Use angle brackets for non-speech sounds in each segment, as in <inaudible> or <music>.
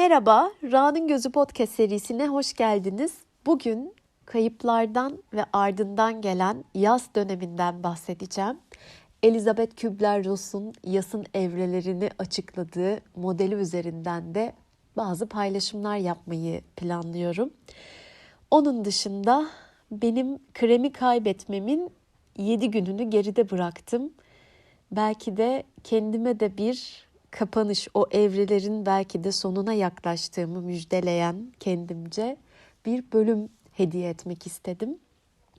Merhaba, Ra'nın Gözü Podcast serisine hoş geldiniz. Bugün kayıplardan ve ardından gelen yaz döneminden bahsedeceğim. Elizabeth Kübler-Ross'un yasın evrelerini açıkladığı modeli üzerinden de bazı paylaşımlar yapmayı planlıyorum. Onun dışında benim kremi kaybetmemin 7 gününü geride bıraktım. Belki de kendime de bir kapanış, o evrelerin belki de sonuna yaklaştığımı müjdeleyen kendimce bir bölüm hediye etmek istedim.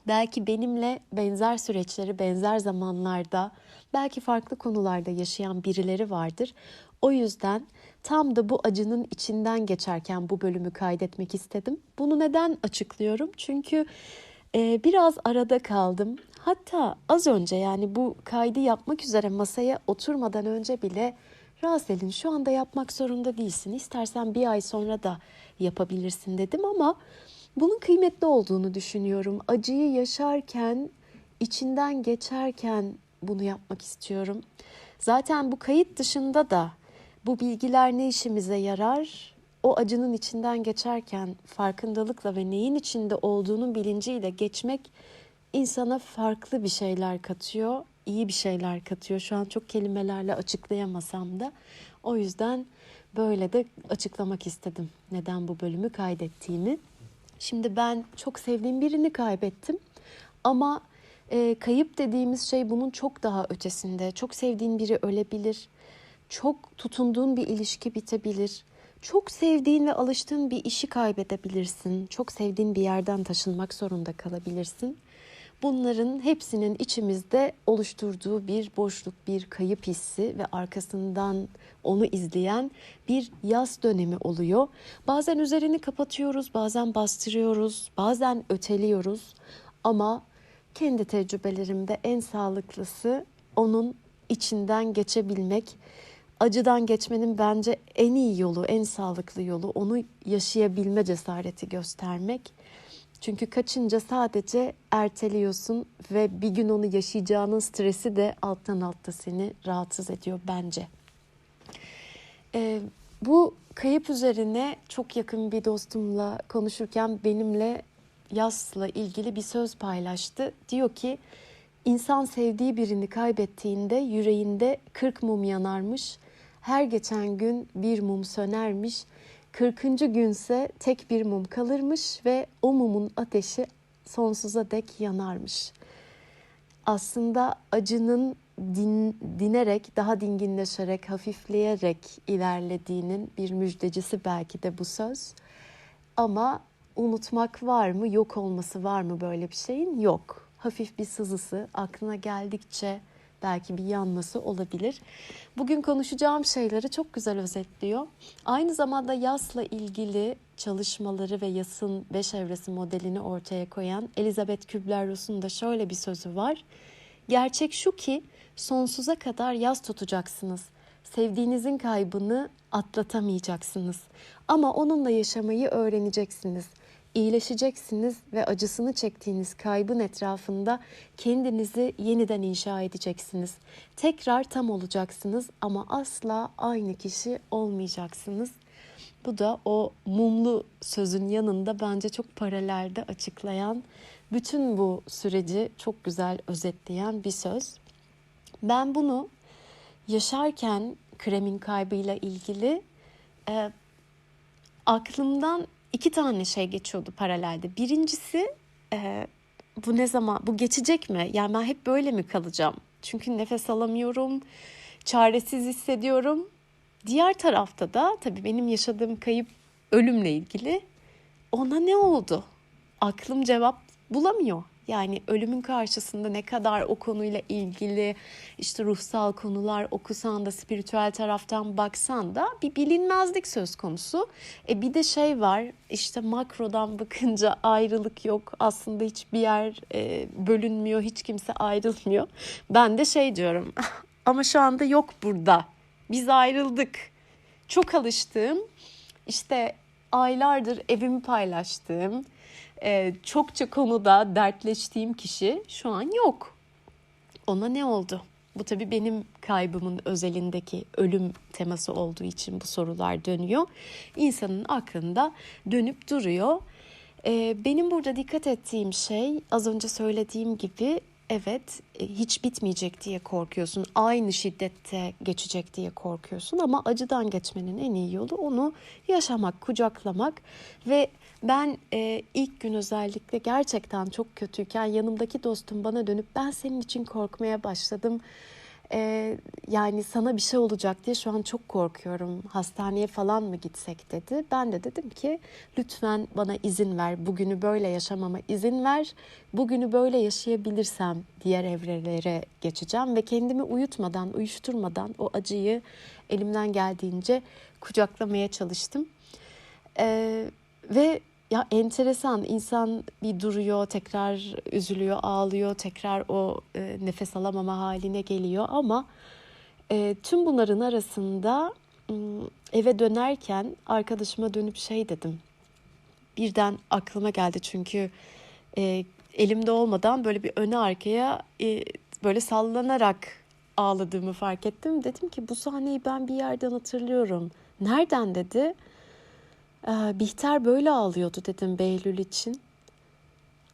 Belki benimle benzer süreçleri benzer zamanlarda, belki farklı konularda yaşayan birileri vardır. O yüzden tam da bu acının içinden geçerken bu bölümü kaydetmek istedim. Bunu neden açıklıyorum? Çünkü e, biraz arada kaldım. Hatta az önce yani bu kaydı yapmak üzere masaya oturmadan önce bile Rasel'in şu anda yapmak zorunda değilsin. İstersen bir ay sonra da yapabilirsin dedim ama bunun kıymetli olduğunu düşünüyorum. Acıyı yaşarken, içinden geçerken bunu yapmak istiyorum. Zaten bu kayıt dışında da bu bilgiler ne işimize yarar? O acının içinden geçerken farkındalıkla ve neyin içinde olduğunun bilinciyle geçmek insana farklı bir şeyler katıyor, iyi bir şeyler katıyor. Şu an çok kelimelerle açıklayamasam da o yüzden böyle de açıklamak istedim neden bu bölümü kaydettiğimi. Şimdi ben çok sevdiğim birini kaybettim ama e, kayıp dediğimiz şey bunun çok daha ötesinde. Çok sevdiğin biri ölebilir, çok tutunduğun bir ilişki bitebilir, çok sevdiğin ve alıştığın bir işi kaybedebilirsin, çok sevdiğin bir yerden taşınmak zorunda kalabilirsin. Bunların hepsinin içimizde oluşturduğu bir boşluk, bir kayıp hissi ve arkasından onu izleyen bir yaz dönemi oluyor. Bazen üzerini kapatıyoruz, bazen bastırıyoruz, bazen öteliyoruz ama kendi tecrübelerimde en sağlıklısı onun içinden geçebilmek. Acıdan geçmenin bence en iyi yolu, en sağlıklı yolu onu yaşayabilme cesareti göstermek. Çünkü kaçınca sadece erteliyorsun ve bir gün onu yaşayacağının stresi de alttan altta seni rahatsız ediyor bence. Ee, bu kayıp üzerine çok yakın bir dostumla konuşurken benimle yasla ilgili bir söz paylaştı. Diyor ki insan sevdiği birini kaybettiğinde yüreğinde 40 mum yanarmış. Her geçen gün bir mum sönermiş 40. günse tek bir mum kalırmış ve o mumun ateşi sonsuza dek yanarmış. Aslında acının din, dinerek, daha dinginleşerek, hafifleyerek ilerlediğinin bir müjdecisi belki de bu söz. Ama unutmak var mı, yok olması var mı böyle bir şeyin? Yok. Hafif bir sızısı aklına geldikçe belki bir yanması olabilir. Bugün konuşacağım şeyleri çok güzel özetliyor. Aynı zamanda yasla ilgili çalışmaları ve yasın beş evresi modelini ortaya koyan Elizabeth Kübler-Ross'un da şöyle bir sözü var. Gerçek şu ki sonsuza kadar yaz tutacaksınız. Sevdiğinizin kaybını atlatamayacaksınız. Ama onunla yaşamayı öğreneceksiniz iyileşeceksiniz ve acısını çektiğiniz kaybın etrafında kendinizi yeniden inşa edeceksiniz. Tekrar tam olacaksınız ama asla aynı kişi olmayacaksınız. Bu da o mumlu sözün yanında bence çok paralelde açıklayan, bütün bu süreci çok güzel özetleyen bir söz. Ben bunu yaşarken kremin kaybıyla ilgili e, aklımdan iki tane şey geçiyordu paralelde. Birincisi e, bu ne zaman bu geçecek mi? Yani ben hep böyle mi kalacağım? Çünkü nefes alamıyorum, çaresiz hissediyorum. Diğer tarafta da tabii benim yaşadığım kayıp ölümle ilgili ona ne oldu? Aklım cevap bulamıyor. Yani ölümün karşısında ne kadar o konuyla ilgili işte ruhsal konular okusan da spiritüel taraftan baksan da bir bilinmezlik söz konusu. E bir de şey var işte makrodan <laughs> bakınca ayrılık yok. Aslında hiçbir yer e, bölünmüyor, hiç kimse ayrılmıyor. Ben de şey diyorum <laughs> ama şu anda yok burada. Biz ayrıldık. Çok alıştığım işte aylardır evimi paylaştığım e, çokça konuda dertleştiğim kişi şu an yok. Ona ne oldu? Bu tabii benim kaybımın özelindeki ölüm teması olduğu için bu sorular dönüyor. İnsanın aklında dönüp duruyor. Ee, benim burada dikkat ettiğim şey az önce söylediğim gibi evet e, hiç bitmeyecek diye korkuyorsun. Aynı şiddette geçecek diye korkuyorsun ama acıdan geçmenin en iyi yolu onu yaşamak, kucaklamak ve ben e, ilk gün özellikle gerçekten çok kötüyken yanımdaki dostum bana dönüp ben senin için korkmaya başladım e, yani sana bir şey olacak diye şu an çok korkuyorum. Hastaneye falan mı gitsek dedi. Ben de dedim ki lütfen bana izin ver. Bugünü böyle yaşamama izin ver. Bugünü böyle yaşayabilirsem diğer evrelere geçeceğim ve kendimi uyutmadan, uyuşturmadan o acıyı elimden geldiğince kucaklamaya çalıştım. Ee, ve ya enteresan insan bir duruyor tekrar üzülüyor ağlıyor tekrar o e, nefes alamama haline geliyor ama e, tüm bunların arasında eve dönerken arkadaşıma dönüp şey dedim. Birden aklıma geldi çünkü e, elimde olmadan böyle bir öne arkaya e, böyle sallanarak ağladığımı fark ettim. Dedim ki bu sahneyi ben bir yerden hatırlıyorum. Nereden? dedi Bihter böyle ağlıyordu dedim Behlül için.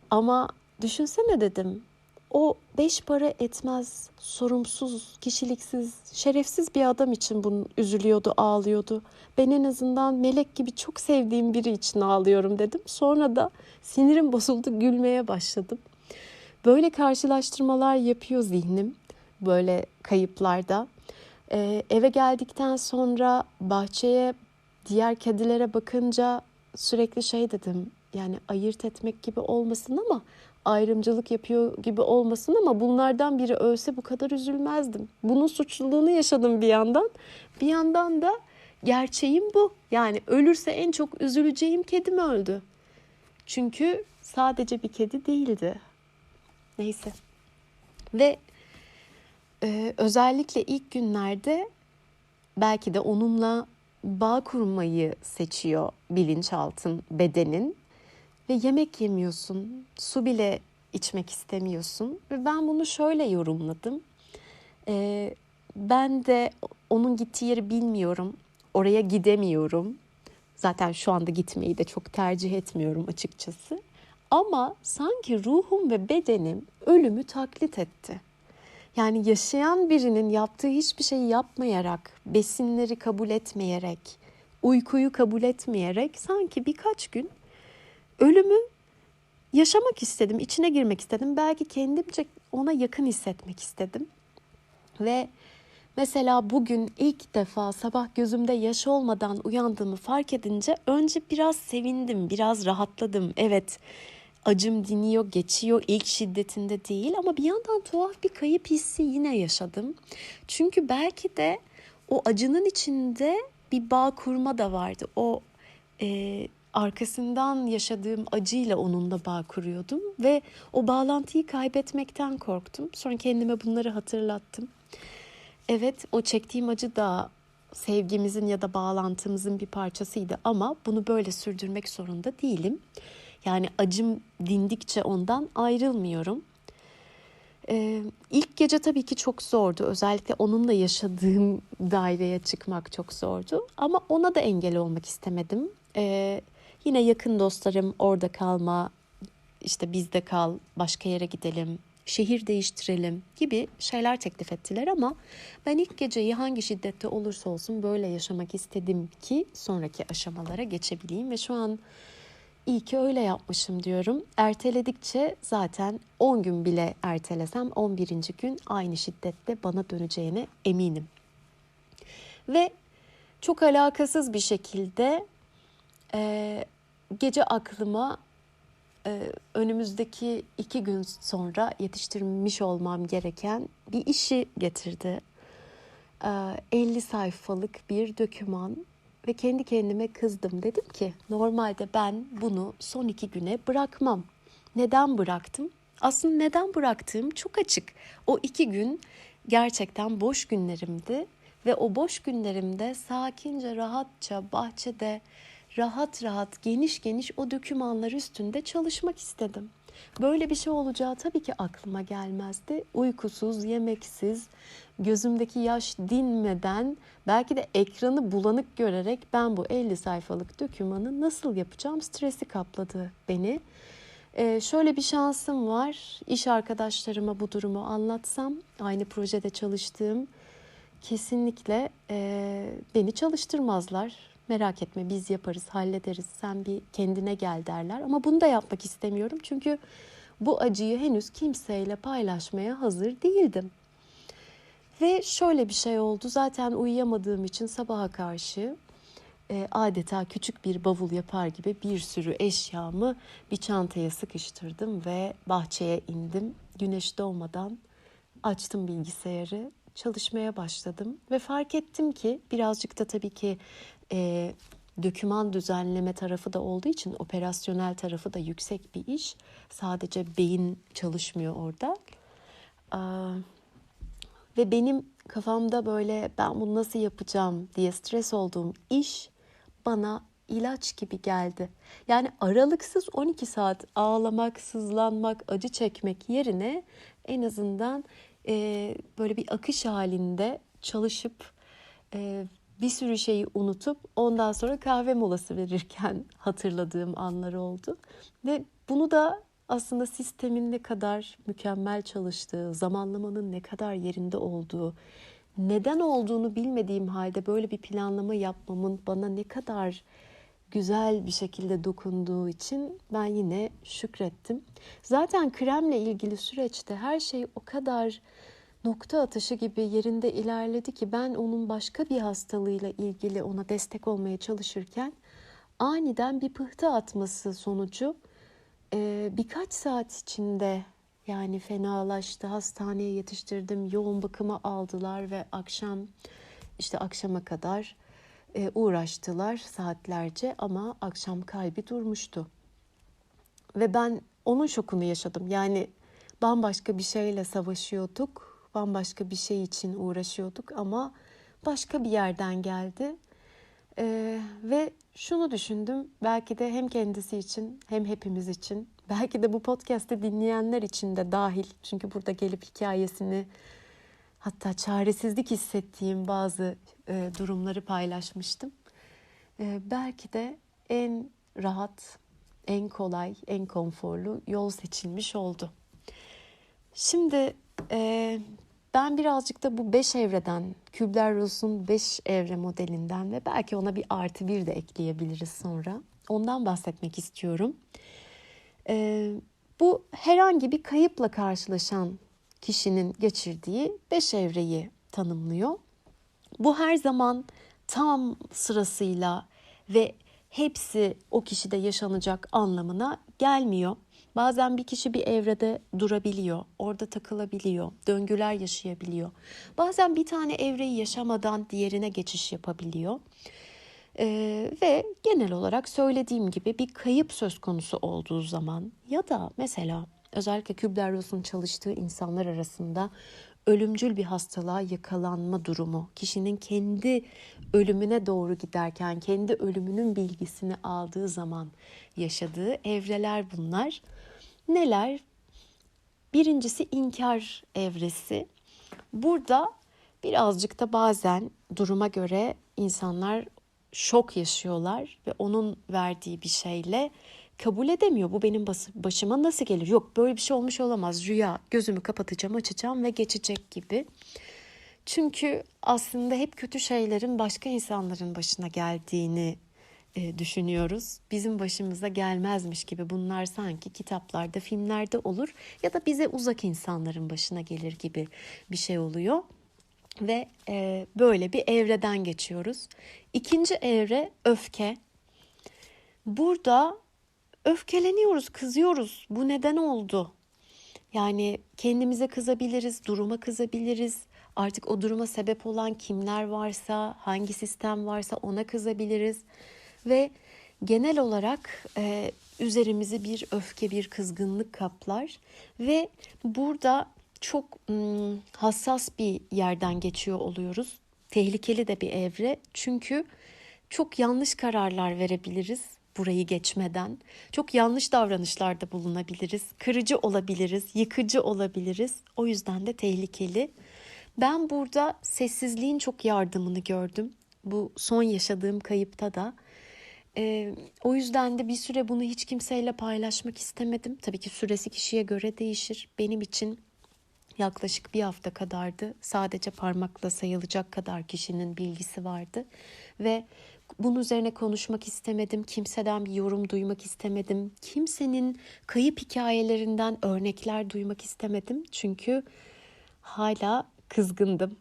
Ama düşünsene dedim. O beş para etmez, sorumsuz, kişiliksiz, şerefsiz bir adam için bunu üzülüyordu, ağlıyordu. Ben en azından melek gibi çok sevdiğim biri için ağlıyorum dedim. Sonra da sinirim <laughs> bozuldu, gülmeye başladım. Böyle karşılaştırmalar yapıyor zihnim böyle kayıplarda. Ee, eve geldikten sonra bahçeye diğer kedilere bakınca sürekli şey dedim. Yani ayırt etmek gibi olmasın ama ayrımcılık yapıyor gibi olmasın ama bunlardan biri ölse bu kadar üzülmezdim. Bunun suçluluğunu yaşadım bir yandan. Bir yandan da gerçeğim bu. Yani ölürse en çok üzüleceğim kedim öldü. Çünkü sadece bir kedi değildi. Neyse. Ve e, özellikle ilk günlerde belki de onunla bağ kurmayı seçiyor bilinçaltın, bedenin ve yemek yemiyorsun, su bile içmek istemiyorsun ve ben bunu şöyle yorumladım. Ee, ben de onun gittiği yeri bilmiyorum, oraya gidemiyorum. Zaten şu anda gitmeyi de çok tercih etmiyorum açıkçası. Ama sanki ruhum ve bedenim ölümü taklit etti. Yani yaşayan birinin yaptığı hiçbir şeyi yapmayarak, besinleri kabul etmeyerek, uykuyu kabul etmeyerek sanki birkaç gün ölümü yaşamak istedim, içine girmek istedim. Belki kendimce ona yakın hissetmek istedim. Ve mesela bugün ilk defa sabah gözümde yaş olmadan uyandığımı fark edince önce biraz sevindim, biraz rahatladım. Evet, acım diniyor, geçiyor ilk şiddetinde değil ama bir yandan tuhaf bir kayıp hissi yine yaşadım. Çünkü belki de o acının içinde bir bağ kurma da vardı. O e, arkasından yaşadığım acıyla onunla bağ kuruyordum ve o bağlantıyı kaybetmekten korktum. Sonra kendime bunları hatırlattım. Evet, o çektiğim acı da sevgimizin ya da bağlantımızın bir parçasıydı ama bunu böyle sürdürmek zorunda değilim. Yani acım dindikçe ondan ayrılmıyorum. Ee, ilk gece tabii ki çok zordu. Özellikle onunla yaşadığım daireye çıkmak çok zordu. Ama ona da engel olmak istemedim. Ee, yine yakın dostlarım orada kalma, işte bizde kal, başka yere gidelim, şehir değiştirelim gibi şeyler teklif ettiler ama ben ilk geceyi hangi şiddette olursa olsun böyle yaşamak istedim ki sonraki aşamalara geçebileyim ve şu an İyi ki öyle yapmışım diyorum. Erteledikçe zaten 10 gün bile ertelesem 11. gün aynı şiddette bana döneceğine eminim. Ve çok alakasız bir şekilde e, gece aklıma e, önümüzdeki iki gün sonra yetiştirmiş olmam gereken bir işi getirdi. E, 50 sayfalık bir döküman ve kendi kendime kızdım. Dedim ki normalde ben bunu son iki güne bırakmam. Neden bıraktım? Aslında neden bıraktığım çok açık. O iki gün gerçekten boş günlerimdi ve o boş günlerimde sakince, rahatça bahçede rahat rahat, geniş geniş o dokümanlar üstünde çalışmak istedim. Böyle bir şey olacağı tabii ki aklıma gelmezdi. Uykusuz, yemeksiz, gözümdeki yaş dinmeden belki de ekranı bulanık görerek ben bu 50 sayfalık dokümanı nasıl yapacağım stresi kapladı beni. Ee, şöyle bir şansım var. İş arkadaşlarıma bu durumu anlatsam, aynı projede çalıştığım kesinlikle e, beni çalıştırmazlar. Merak etme biz yaparız, hallederiz. Sen bir kendine gel derler. Ama bunu da yapmak istemiyorum. Çünkü bu acıyı henüz kimseyle paylaşmaya hazır değildim. Ve şöyle bir şey oldu. Zaten uyuyamadığım için sabaha karşı e, adeta küçük bir bavul yapar gibi bir sürü eşyamı bir çantaya sıkıştırdım ve bahçeye indim. Güneş doğmadan açtım bilgisayarı, çalışmaya başladım ve fark ettim ki birazcık da tabii ki e, döküman düzenleme tarafı da olduğu için operasyonel tarafı da yüksek bir iş. Sadece beyin çalışmıyor orada. Aa, ve benim kafamda böyle ben bunu nasıl yapacağım diye stres olduğum iş bana ilaç gibi geldi. Yani aralıksız 12 saat ağlamak, sızlanmak, acı çekmek yerine en azından e, böyle bir akış halinde çalışıp e, bir sürü şeyi unutup ondan sonra kahve molası verirken <laughs> hatırladığım anlar oldu. Ve bunu da aslında sistemin ne kadar mükemmel çalıştığı, zamanlamanın ne kadar yerinde olduğu, neden olduğunu bilmediğim halde böyle bir planlama yapmamın bana ne kadar güzel bir şekilde dokunduğu için ben yine şükrettim. Zaten kremle ilgili süreçte her şey o kadar nokta atışı gibi yerinde ilerledi ki ben onun başka bir hastalığıyla ilgili ona destek olmaya çalışırken aniden bir pıhtı atması sonucu e, birkaç saat içinde yani fenalaştı hastaneye yetiştirdim yoğun bakıma aldılar ve akşam işte akşama kadar e, uğraştılar saatlerce ama akşam kalbi durmuştu. Ve ben onun şokunu yaşadım. Yani bambaşka bir şeyle savaşıyorduk, bambaşka bir şey için uğraşıyorduk ama başka bir yerden geldi. Ee, ve şunu düşündüm, belki de hem kendisi için hem hepimiz için, <laughs> belki de bu podcast'i dinleyenler için de dahil. Çünkü burada gelip hikayesini hatta çaresizlik hissettiğim bazı e, durumları paylaşmıştım. E, belki de en rahat, en kolay, en konforlu yol seçilmiş oldu. Şimdi e, ben birazcık da bu beş evreden, Kübler-Ross'un beş evre modelinden ve belki ona bir artı bir de ekleyebiliriz sonra. Ondan bahsetmek istiyorum. E, bu herhangi bir kayıpla karşılaşan kişinin geçirdiği beş evreyi tanımlıyor. Bu her zaman tam sırasıyla ve hepsi o kişide yaşanacak anlamına gelmiyor. Bazen bir kişi bir evrede durabiliyor, orada takılabiliyor, döngüler yaşayabiliyor. Bazen bir tane evreyi yaşamadan diğerine geçiş yapabiliyor. Ee, ve genel olarak söylediğim gibi bir kayıp söz konusu olduğu zaman ya da mesela özellikle Kübler-Ross'un çalıştığı insanlar arasında ölümcül bir hastalığa yakalanma durumu, kişinin kendi ölümüne doğru giderken kendi ölümünün bilgisini aldığı zaman yaşadığı evreler bunlar. Neler? Birincisi inkar evresi. Burada birazcık da bazen duruma göre insanlar şok yaşıyorlar ve onun verdiği bir şeyle kabul edemiyor. Bu benim başıma nasıl gelir? Yok böyle bir şey olmuş olamaz. Rüya gözümü kapatacağım açacağım ve geçecek gibi. Çünkü aslında hep kötü şeylerin başka insanların başına geldiğini e, düşünüyoruz. Bizim başımıza gelmezmiş gibi bunlar sanki kitaplarda, filmlerde olur ya da bize uzak insanların başına gelir gibi bir şey oluyor. Ve e, böyle bir evreden geçiyoruz. İkinci evre öfke. Burada öfkeleniyoruz, kızıyoruz. Bu neden oldu? Yani kendimize kızabiliriz, duruma kızabiliriz. Artık o duruma sebep olan kimler varsa, hangi sistem varsa ona kızabiliriz. Ve genel olarak e, üzerimizi bir öfke, bir kızgınlık kaplar. Ve burada çok ım, hassas bir yerden geçiyor oluyoruz. Tehlikeli de bir evre. Çünkü çok yanlış kararlar verebiliriz burayı geçmeden. Çok yanlış davranışlarda bulunabiliriz. Kırıcı olabiliriz, yıkıcı olabiliriz. O yüzden de tehlikeli. Ben burada sessizliğin çok yardımını gördüm. Bu son yaşadığım kayıpta da. Ee, o yüzden de bir süre bunu hiç kimseyle paylaşmak istemedim. Tabii ki süresi kişiye göre değişir. Benim için yaklaşık bir hafta kadardı. Sadece parmakla sayılacak kadar kişinin bilgisi vardı. Ve bunun üzerine konuşmak istemedim. Kimseden bir yorum duymak istemedim. Kimsenin kayıp hikayelerinden örnekler duymak istemedim. Çünkü hala kızgındım.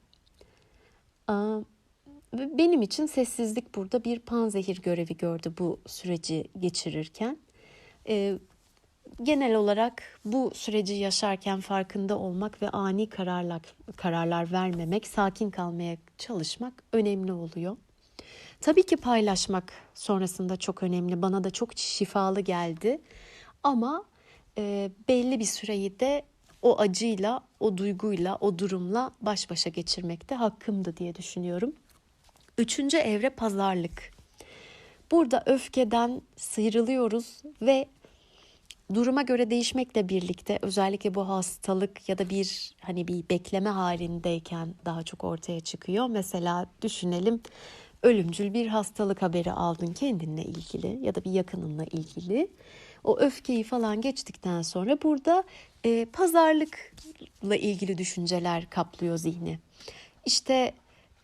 Benim için sessizlik burada bir panzehir görevi gördü bu süreci geçirirken. Ee, genel olarak bu süreci yaşarken farkında olmak ve ani kararlar kararlar vermemek, sakin kalmaya çalışmak önemli oluyor. Tabii ki paylaşmak sonrasında çok önemli. Bana da çok şifalı geldi. Ama e, belli bir süreyi de o acıyla, o duyguyla, o durumla baş başa geçirmekte hakkımdı diye düşünüyorum. Üçüncü evre pazarlık. Burada öfkeden sıyrılıyoruz ve duruma göre değişmekle birlikte özellikle bu hastalık ya da bir hani bir bekleme halindeyken daha çok ortaya çıkıyor. Mesela düşünelim ölümcül bir hastalık haberi aldın kendinle ilgili ya da bir yakınınla ilgili. O öfkeyi falan geçtikten sonra burada e, pazarlıkla ilgili düşünceler kaplıyor zihni. İşte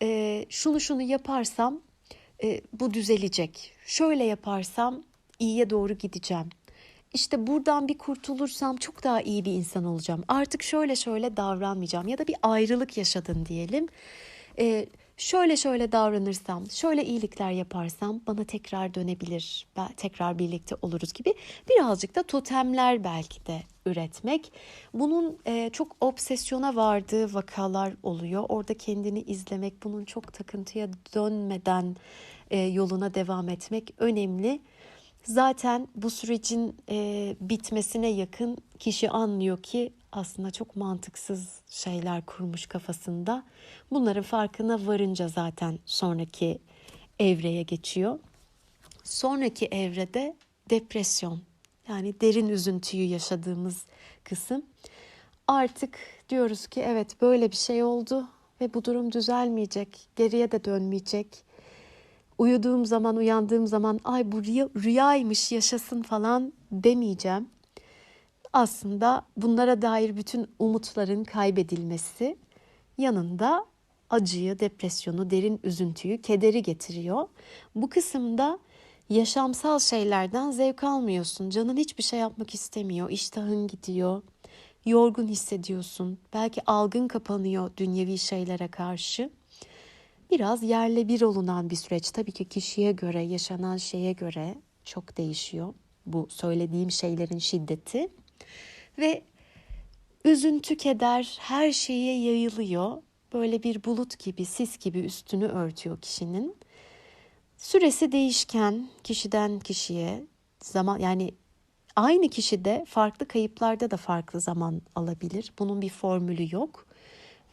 e, şunu şunu yaparsam e, bu düzelecek. Şöyle yaparsam iyiye doğru gideceğim. İşte buradan bir kurtulursam çok daha iyi bir insan olacağım. Artık şöyle şöyle davranmayacağım ya da bir ayrılık yaşadın diyelim. E, şöyle şöyle davranırsam, şöyle iyilikler yaparsam bana tekrar dönebilir, tekrar birlikte oluruz gibi birazcık da totemler belki de üretmek. Bunun e, çok obsesyona vardığı vakalar oluyor. Orada kendini izlemek, bunun çok takıntıya dönmeden e, yoluna devam etmek önemli. Zaten bu sürecin e, bitmesine yakın kişi anlıyor ki aslında çok mantıksız şeyler kurmuş kafasında. Bunların farkına varınca zaten sonraki evreye geçiyor. Sonraki evrede depresyon yani derin üzüntüyü yaşadığımız kısım. Artık diyoruz ki evet böyle bir şey oldu ve bu durum düzelmeyecek, geriye de dönmeyecek. Uyuduğum zaman, uyandığım zaman ay bu rüya, rüyaymış yaşasın falan demeyeceğim aslında bunlara dair bütün umutların kaybedilmesi yanında acıyı, depresyonu, derin üzüntüyü, kederi getiriyor. Bu kısımda yaşamsal şeylerden zevk almıyorsun. Canın hiçbir şey yapmak istemiyor. İştahın gidiyor. Yorgun hissediyorsun. Belki algın kapanıyor dünyevi şeylere karşı. Biraz yerle bir olunan bir süreç. Tabii ki kişiye göre, yaşanan şeye göre çok değişiyor bu söylediğim şeylerin şiddeti. Ve üzüntü, keder her şeye yayılıyor. Böyle bir bulut gibi, sis gibi üstünü örtüyor kişinin. Süresi değişken kişiden kişiye zaman yani aynı kişide farklı kayıplarda da farklı zaman alabilir. Bunun bir formülü yok.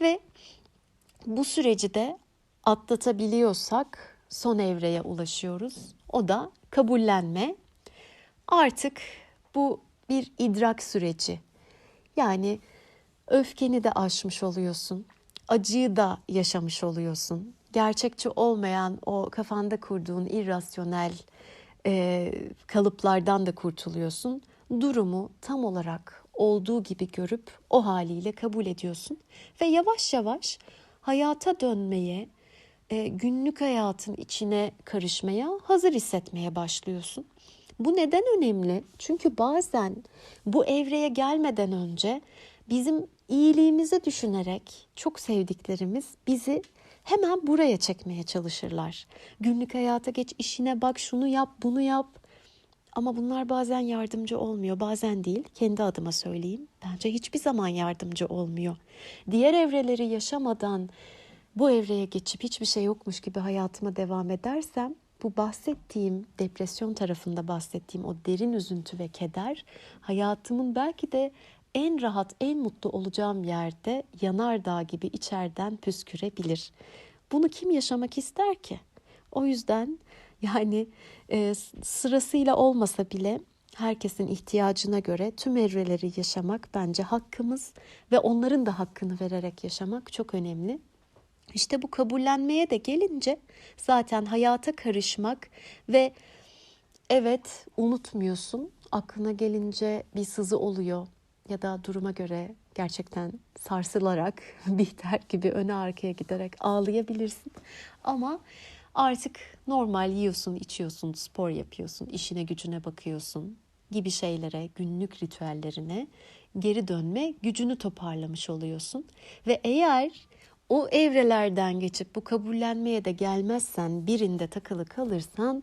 Ve bu süreci de atlatabiliyorsak son evreye ulaşıyoruz. O da kabullenme. Artık bu bir idrak süreci. Yani öfkeni de aşmış oluyorsun. Acıyı da yaşamış oluyorsun. Gerçekçi olmayan o kafanda kurduğun irrasyonel e, kalıplardan da kurtuluyorsun. Durumu tam olarak olduğu gibi görüp o haliyle kabul ediyorsun ve yavaş yavaş hayata dönmeye, e, günlük hayatın içine karışmaya hazır hissetmeye başlıyorsun. Bu neden önemli? Çünkü bazen bu evreye gelmeden önce bizim iyiliğimizi düşünerek çok sevdiklerimiz bizi hemen buraya çekmeye çalışırlar. Günlük hayata geç, işine bak, şunu yap, bunu yap. Ama bunlar bazen yardımcı olmuyor, bazen değil. Kendi adıma söyleyeyim. Bence hiçbir zaman yardımcı olmuyor. Diğer evreleri yaşamadan bu evreye geçip hiçbir şey yokmuş gibi hayatıma devam edersem bu bahsettiğim depresyon tarafında bahsettiğim o derin üzüntü ve keder hayatımın belki de en rahat, en mutlu olacağım yerde yanardağ gibi içeriden püskürebilir. Bunu kim yaşamak ister ki? O yüzden Yani e, sırasıyla olmasa bile herkesin ihtiyacına göre tüm evreleri yaşamak bence hakkımız ve onların da hakkını vererek yaşamak çok önemli. İşte bu kabullenmeye de gelince zaten hayata karışmak ve evet unutmuyorsun. Aklına gelince bir sızı oluyor ya da duruma göre gerçekten sarsılarak <laughs> biter gibi öne arkaya giderek ağlayabilirsin. Ama artık normal yiyorsun, içiyorsun, spor yapıyorsun, işine gücüne bakıyorsun gibi şeylere, günlük ritüellerine geri dönme gücünü toparlamış oluyorsun. Ve eğer o evrelerden geçip bu kabullenmeye de gelmezsen, birinde takılı kalırsan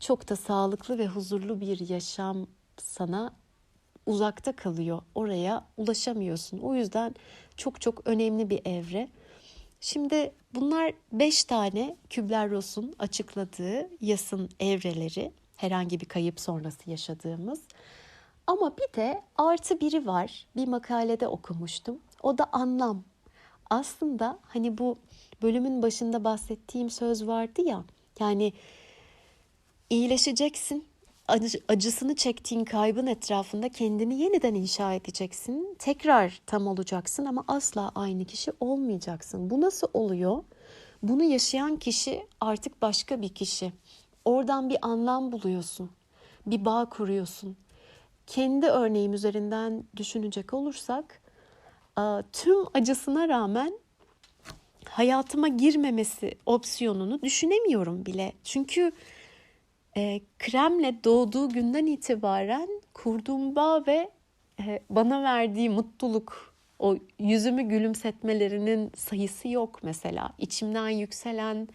çok da sağlıklı ve huzurlu bir yaşam sana uzakta kalıyor. Oraya ulaşamıyorsun. O yüzden çok çok önemli bir evre. Şimdi bunlar beş tane Kübler-Ross'un açıkladığı yasın evreleri. Herhangi bir kayıp sonrası yaşadığımız. Ama bir de artı biri var. Bir makalede okumuştum. O da anlam. Aslında hani bu bölümün başında bahsettiğim söz vardı ya. Yani iyileşeceksin acısını çektiğin kaybın etrafında kendini yeniden inşa edeceksin. Tekrar tam olacaksın ama asla aynı kişi olmayacaksın. Bu nasıl oluyor? Bunu yaşayan kişi artık başka bir kişi. Oradan bir anlam buluyorsun. Bir bağ kuruyorsun. Kendi örneğim üzerinden düşünecek olursak tüm acısına rağmen hayatıma girmemesi opsiyonunu düşünemiyorum bile. Çünkü e, kremle doğduğu günden itibaren kurduğum bağ ve e, bana verdiği mutluluk, o yüzümü gülümsetmelerinin sayısı yok mesela. İçimden yükselen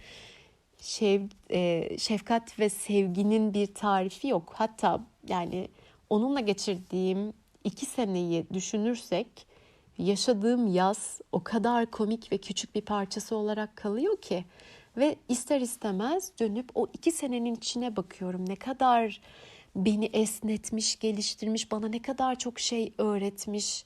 şev, e, şefkat ve sevginin bir tarifi yok. Hatta yani onunla geçirdiğim iki seneyi düşünürsek yaşadığım yaz o kadar komik ve küçük bir parçası olarak kalıyor ki ve ister istemez dönüp o iki senenin içine bakıyorum. Ne kadar beni esnetmiş, geliştirmiş, bana ne kadar çok şey öğretmiş.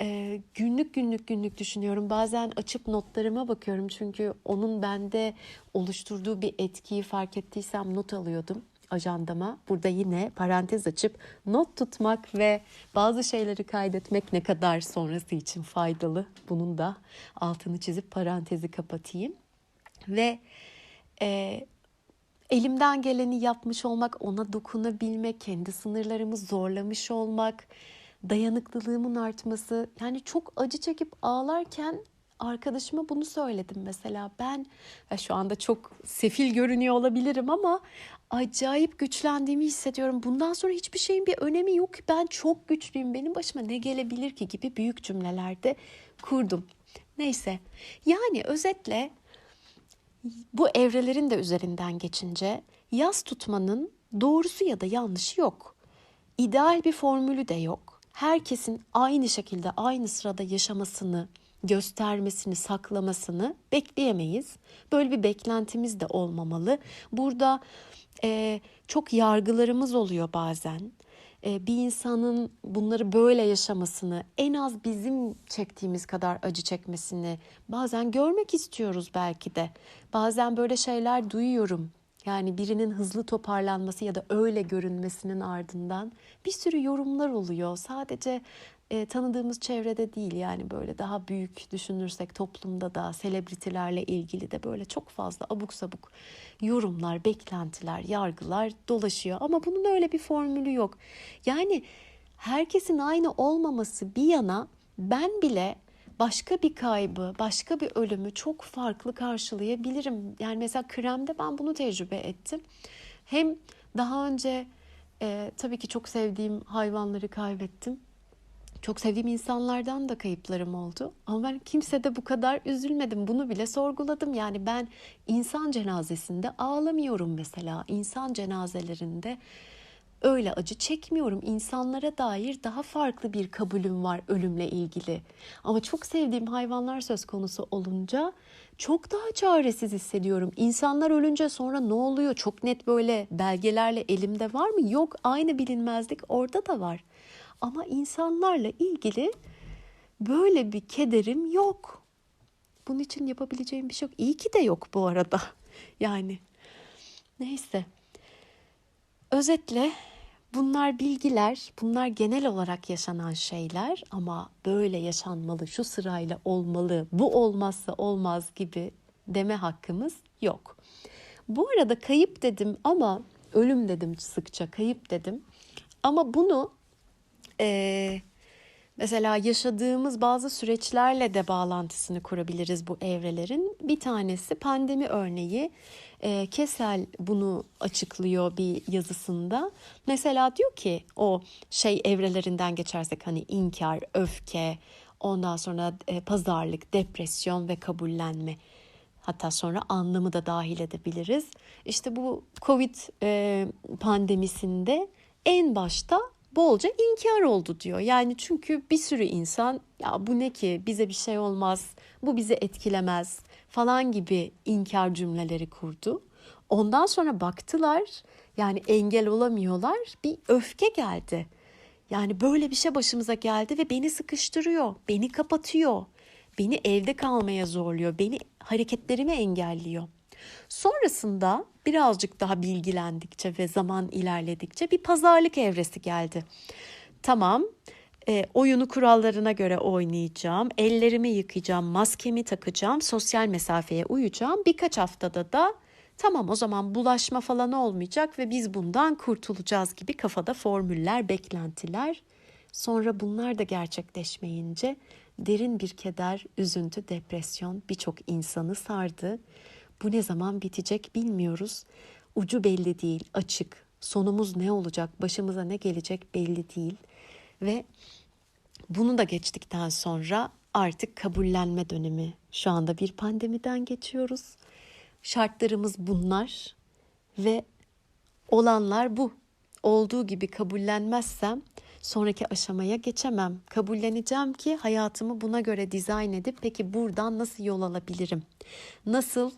Ee, günlük günlük günlük düşünüyorum. Bazen açıp notlarıma bakıyorum çünkü onun bende oluşturduğu bir etkiyi fark ettiysem not alıyordum ajandama. Burada yine parantez açıp not tutmak ve bazı şeyleri kaydetmek ne kadar sonrası için faydalı. Bunun da altını çizip parantezi kapatayım ve e, elimden geleni yapmış olmak, ona dokunabilmek, kendi sınırlarımı zorlamış olmak, dayanıklılığımın artması. Yani çok acı çekip ağlarken arkadaşıma bunu söyledim mesela. Ben ya şu anda çok sefil görünüyor olabilirim ama acayip güçlendiğimi hissediyorum. Bundan sonra hiçbir şeyin bir önemi yok. Ben çok güçlüyüm. Benim başıma ne gelebilir ki gibi büyük cümlelerde kurdum. Neyse. Yani özetle bu evrelerin de üzerinden geçince yaz tutmanın doğrusu ya da yanlışı yok. İdeal bir formülü de yok. Herkesin aynı şekilde aynı sırada yaşamasını, göstermesini, saklamasını bekleyemeyiz. Böyle bir beklentimiz de olmamalı. Burada e, çok yargılarımız oluyor bazen. E, bir insanın bunları böyle yaşamasını, en az bizim çektiğimiz kadar acı çekmesini bazen görmek istiyoruz belki de. Bazen böyle şeyler duyuyorum. Yani birinin hızlı toparlanması ya da öyle görünmesinin ardından bir sürü yorumlar oluyor. Sadece e, tanıdığımız çevrede değil yani böyle daha büyük düşünürsek toplumda da selebritilerle ilgili de böyle çok fazla abuk sabuk yorumlar, beklentiler, yargılar dolaşıyor. Ama bunun öyle bir formülü yok. Yani herkesin aynı olmaması bir yana ben bile başka bir kaybı, başka bir ölümü çok farklı karşılayabilirim. Yani mesela kremde ben bunu tecrübe ettim. Hem daha önce e, tabii ki çok sevdiğim hayvanları kaybettim çok sevdiğim insanlardan da kayıplarım oldu. Ama ben kimsede bu kadar üzülmedim. Bunu bile sorguladım. Yani ben insan cenazesinde ağlamıyorum mesela. İnsan cenazelerinde öyle acı çekmiyorum. İnsanlara dair daha farklı bir kabulüm var ölümle ilgili. Ama çok sevdiğim hayvanlar söz konusu olunca çok daha çaresiz hissediyorum. İnsanlar ölünce sonra ne oluyor? Çok net böyle belgelerle elimde var mı? Yok. Aynı bilinmezlik orada da var. Ama insanlarla ilgili böyle bir kederim yok. Bunun için yapabileceğim bir şey yok. İyi ki de yok bu arada. <laughs> Yani Neyse. Özetle bunlar bilgiler, bunlar genel olarak yaşanan şeyler ama böyle yaşanmalı, şu sırayla olmalı, bu olmazsa olmaz gibi deme hakkımız yok. Bu arada kayıp dedim ama ölüm dedim sıkça kayıp dedim. Ama bunu e, mesela yaşadığımız bazı süreçlerle de bağlantısını kurabiliriz bu evrelerin. Bir tanesi pandemi örneği. E, Kesel bunu açıklıyor bir yazısında. Mesela diyor ki o şey evrelerinden geçersek hani inkar, öfke, ondan sonra e, pazarlık, depresyon ve kabullenme Hatta sonra anlamı da dahil edebiliriz. İşte bu Covid e, pandemisinde en başta bolca inkar oldu diyor. Yani çünkü bir sürü insan ya bu ne ki bize bir şey olmaz, bu bizi etkilemez falan gibi inkar cümleleri kurdu. Ondan sonra baktılar yani engel olamıyorlar bir öfke geldi. Yani böyle bir şey başımıza geldi ve beni sıkıştırıyor, beni kapatıyor. Beni evde kalmaya zorluyor, beni hareketlerimi engelliyor. Sonrasında birazcık daha bilgilendikçe ve zaman ilerledikçe bir pazarlık evresi geldi. Tamam, e, oyunu kurallarına göre oynayacağım, ellerimi yıkayacağım, maskemi takacağım, sosyal mesafeye uyacağım. Birkaç haftada da tamam o zaman bulaşma falan olmayacak ve biz bundan kurtulacağız gibi kafada formüller, beklentiler. Sonra bunlar da gerçekleşmeyince derin bir keder, üzüntü, depresyon birçok insanı sardı. Bu ne zaman bitecek bilmiyoruz. Ucu belli değil, açık. Sonumuz ne olacak, başımıza ne gelecek belli değil. Ve bunu da geçtikten sonra artık kabullenme dönemi. Şu anda bir pandemiden geçiyoruz. Şartlarımız bunlar ve olanlar bu. Olduğu gibi kabullenmezsem sonraki aşamaya geçemem. Kabulleneceğim ki hayatımı buna göre dizayn edip peki buradan nasıl yol alabilirim? Nasıl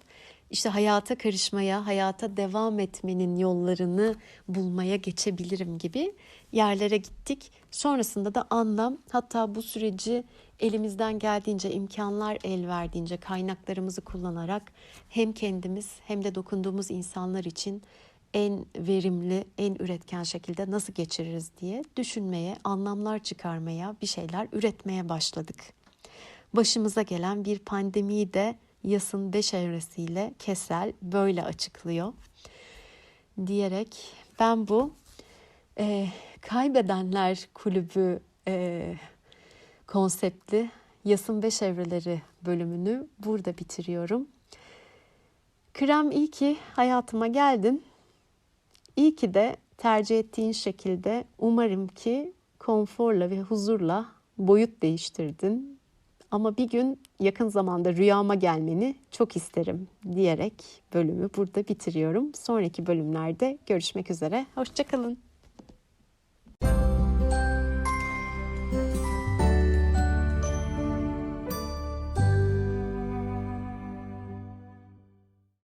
işte hayata karışmaya, hayata devam etmenin yollarını bulmaya geçebilirim gibi yerlere gittik. Sonrasında da anlam hatta bu süreci elimizden geldiğince imkanlar el verdiğince kaynaklarımızı kullanarak hem kendimiz hem de dokunduğumuz insanlar için en verimli, en üretken şekilde nasıl geçiririz diye düşünmeye, anlamlar çıkarmaya, bir şeyler üretmeye başladık. Başımıza gelen bir pandemiyi de yasın beş evresiyle Kesel böyle açıklıyor. Diyerek ben bu e, kaybedenler kulübü e, konseptli Yasın Beş Evreleri bölümünü burada bitiriyorum. Krem iyi ki hayatıma geldin. İyi ki de tercih ettiğin şekilde umarım ki konforla ve huzurla boyut değiştirdin. Ama bir gün yakın zamanda rüyama gelmeni çok isterim diyerek bölümü burada bitiriyorum. Sonraki bölümlerde görüşmek üzere. Hoşçakalın.